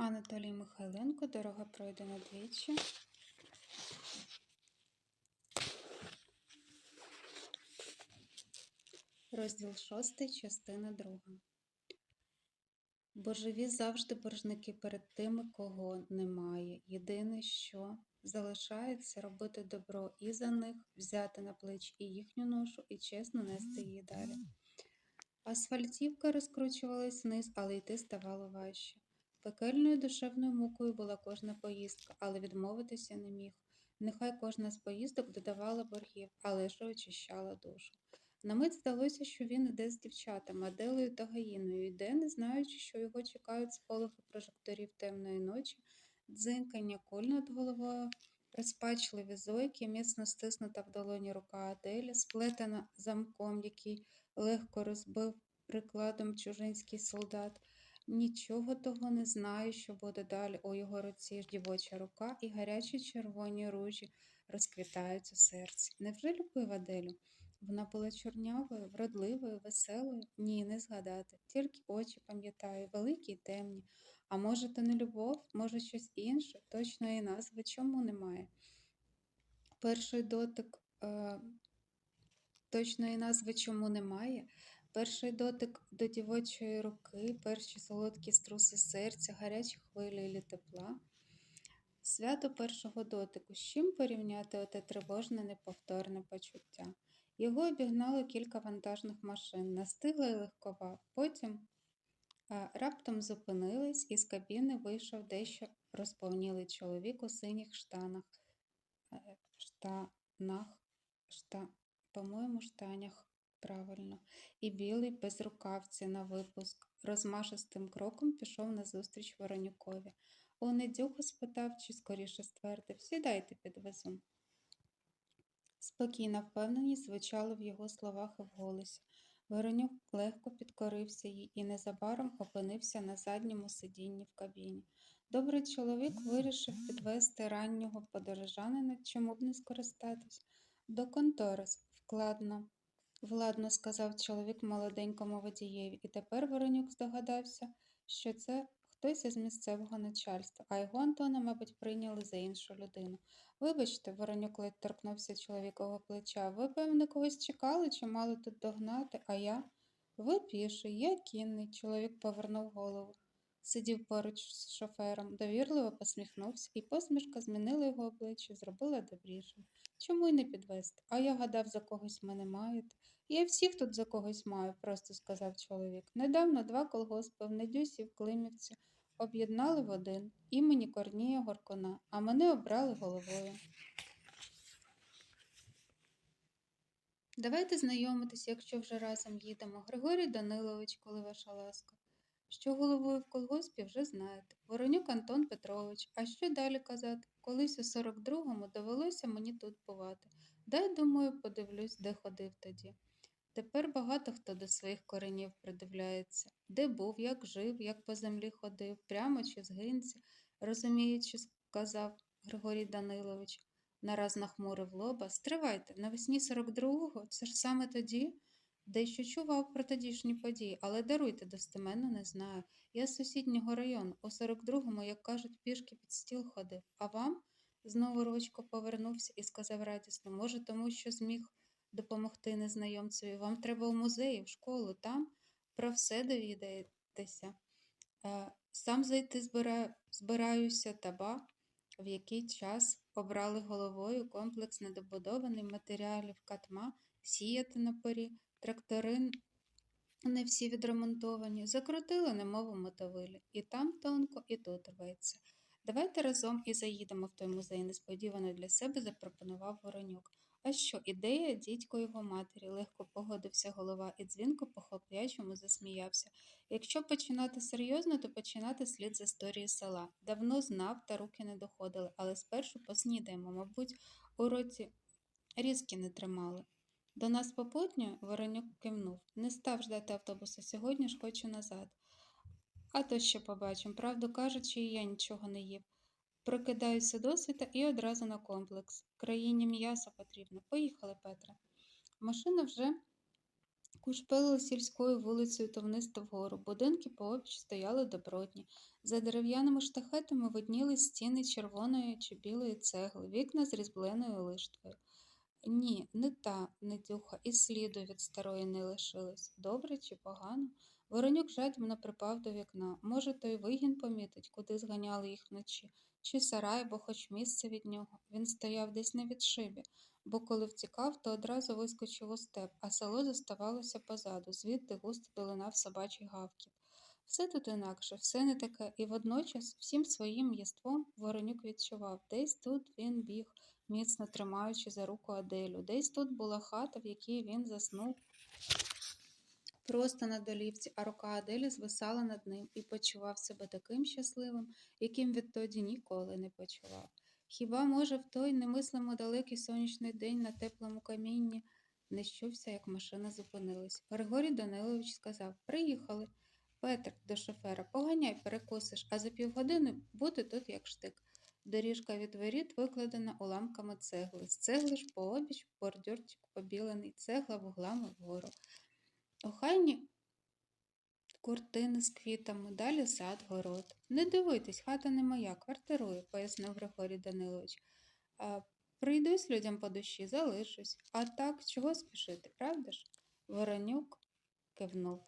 Анатолій Михайленко, дорога пройдена двічі. Розділ шостий, частина друга. Божеві завжди боржники перед тими, кого немає. Єдине, що залишається робити добро і за них, взяти на плечі і їхню ношу, і чесно нести її далі. Асфальтівка розкручувалась вниз, але йти ставало важче. Пекельною душевною мукою була кожна поїздка, але відмовитися не міг. Нехай кожна з поїздок додавала боргів, але ж очищала душу. На мить здалося, що він іде з дівчатами, Аделою та Гаїною, йде, не знаючи, що його чекають сполохи прожекторів темної ночі, дзинкання куль над головою, розпачливі зойки, міцно стиснута в долоні рука Аделі, сплетена замком, який легко розбив прикладом чужинський солдат. Нічого того не знаю, що буде далі. У його руці ж дівоча рука і гарячі червоні ружі розквітають у серці. Невже любив Аделю? Вона була чорнявою, вродливою, веселою? Ні, не згадати. Тільки очі пам'ятаю, великі й темні. А може, то не любов, може, щось інше, точної назви чому немає? Перший дотик е, точної назви чому немає? Перший дотик до дівочої руки, перші солодкі струси серця, гарячі хвилі лі тепла. Свято першого дотику. З чим порівняти оте тривожне, неповторне почуття? Його обігнало кілька вантажних машин, настигла й легкова. Потім а, раптом зупинились, і з кабіни вийшов дещо розповнілий чоловік у синіх штанах, е, штанах, шта, по-моєму, штанях правильно, і білий безрукавці на випуск. Розмашистим кроком пішов назустріч Воронюкові. У недюху спитав, чи скоріше ствердив Сідайте, підвезу. Спокійна впевненість звучала в його словах і в голосі. Воронюк легко підкорився їй і незабаром опинився на задньому сидінні в кабіні. Добрий чоловік вирішив підвести раннього подорожанина, чому б не скористатись. До контори вкладно, владно сказав чоловік молоденькому водієві, і тепер Воронюк здогадався, що це хтось із місцевого начальства, а його Антона, мабуть, прийняли за іншу людину. Вибачте, Воронюк ледь торкнувся чоловікового плеча. Ви, певне, когось чекали чи мали тут догнати, а я? Ви піший, я кінний, чоловік повернув голову. Сидів поруч з шофером, довірливо посміхнувся, і посмішка змінила його обличчя, зробила добрішим. Чому й не підвести? А я гадав, за когось мене маєте. Я всіх тут за когось маю, просто сказав чоловік. Недавно два колгоспи в Недюсі в Климівці об'єднали в один імені Корнія Горкона, а мене обрали головою. Давайте знайомитись, якщо вже разом їдемо. Григорій Данилович, коли ваша ласка. Що головою в колгоспі вже знаєте. Воронюк Антон Петрович. А що далі казати? Колись у 42-му довелося мені тут бувати. Дай, думаю, подивлюсь, де ходив тоді. Тепер багато хто до своїх коренів придивляється, де був, як жив, як по землі ходив, прямо чи згинці, розуміючи, сказав Григорій Данилович. Нараз нахмурив лоба. Стривайте, навесні 42-го, це ж саме тоді. Дещо чував про тодішні події, але даруйте достеменно не знаю. Я з сусіднього району, у 42-му, як кажуть, пішки під стіл ходив. А вам? Знову Рочко повернувся і сказав радісно, може, тому що зміг допомогти незнайомцеві. Вам треба в музеї, в школу, там про все довідаєтеся. Е, Сам зайти збираю, збираюся таба, в який час обрали головою комплекс недобудований матеріалів катма, сіяти на порі, трактори не всі відремонтовані, закрутили немов у мотовилі. І там тонко, і тут рветься. Давайте разом і заїдемо в той музей, несподівано для себе запропонував Воронюк. А що, ідея дідько його матері, легко погодився голова і дзвінко по хлоп'ячому засміявся. Якщо починати серйозно, то починати слід з історії села. Давно знав, та руки не доходили, але спершу поснідаємо, мабуть, у році різки не тримали. До нас попутньо Воронюк кивнув. Не став ждати автобуса, сьогодні ж хочу назад. А то ще побачимо. Правду кажучи, я нічого не їв. Прокидаюся досвіта і одразу на комплекс. Країні м'ясо потрібно. Поїхали, Петре. Машина вже кушпелила сільською вулицею то вниз, то вгору. Будинки пообіч стояли добротні. За дерев'яними штахетами виднілись стіни червоної чи білої цегли, вікна з різьбленою лиштвою. Ні, не та недюха, і сліду від старої не лишилось. Добре чи погано? Воронюк жадібно припав до вікна. Може, той вигін помітить, куди зганяли їх вночі, чи сарай, бо хоч місце від нього. Він стояв десь на відшибі, бо коли втікав, то одразу вискочив у степ, а село зоставалося позаду, звідти густо долинав собачий гавкіт. Все тут інакше, все не таке, і водночас всім своїм єством Воронюк відчував, десь тут він біг, міцно тримаючи за руку Аделю, десь тут була хата, в якій він заснув просто на долівці, а рука Аделі звисала над ним і почував себе таким щасливим, яким відтоді ніколи не почував. Хіба, може, в той немислимо далекий сонячний день на теплому камінні не як машина зупинилась. Григорій Данилович сказав Приїхали. Петр до шофера, поганяй, перекусиш, а за півгодини буде тут як штик. Доріжка від воріт викладена уламками цегли. З цегли ж пообіч бордюрчик побілений, цегла вуглами вгору. Охайні куртини з квітами, далі сад, город. Не дивитись, хата не моя, квартирую, пояснив Григорій Данилович. Прийдусь людям по душі, залишусь. А так, чого спішити, правда ж? Воронюк кивнув.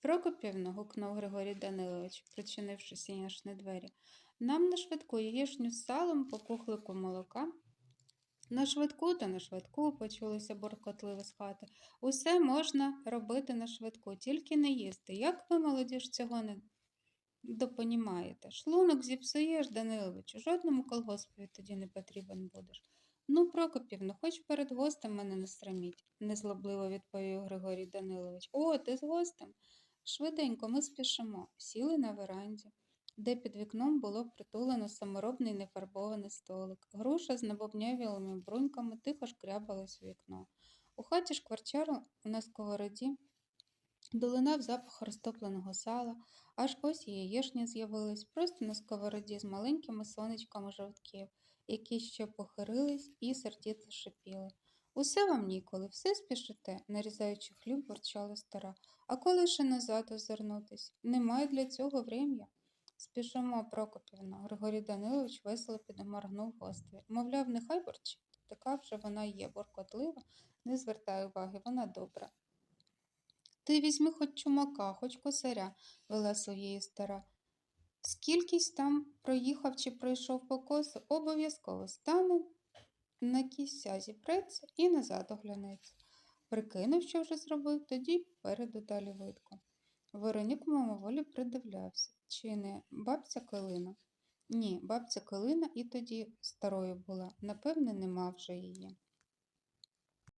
Прокопівно, гукнув Григорій Данилович, причинивши сіняшні двері. Нам на швидку яєшню з салом по кухлику молока. На швидку та на швидку, почулися буркотливо з хати. Усе можна робити на швидку, тільки не їсти. Як ви, молоді ж, цього не допонімаєте? Шлунок зіпсуєш, Даниловичу, жодному колгоспові тоді не потрібен будеш. Ну, Прокопівно, хоч перед гостем мене не сраміть, незлобливо відповів Григорій Данилович. О, ти з гостем? Швиденько, ми спішимо. Сіли на веранді, де під вікном було притулено саморобний нефарбований столик. Груша з набобнявілими бруньками тихо шкрябалась у вікно. У хаті шкварчару на сковороді долинав запах розтопленого сала, аж ось і яєшні з'явились просто на сковороді з маленькими сонечками жовтків, які ще похирились і сердито шипіли. Усе вам ніколи, все спішите, нарізаючи хліб, ворчала стара. А коли ще назад озирнутись? Немає для цього врем'я. Спішимо, Прокопівна. Григорій Данилович весело підморгнув гостеві. Мовляв, нехай борчить. Така вже вона є, боркотлива, не звертай уваги, вона добра. Ти візьми хоч чумака, хоч косаря, вела своєї стара. Скількись там проїхав чи пройшов по косу, обов'язково стане на кісся зіпреться і назад оглянеться. Прикинув, що вже зробив, тоді переду далі видко. Веронік мимоволі придивлявся, чи не бабця Калина? Ні, бабця Калина і тоді старою була, напевне, нема вже її.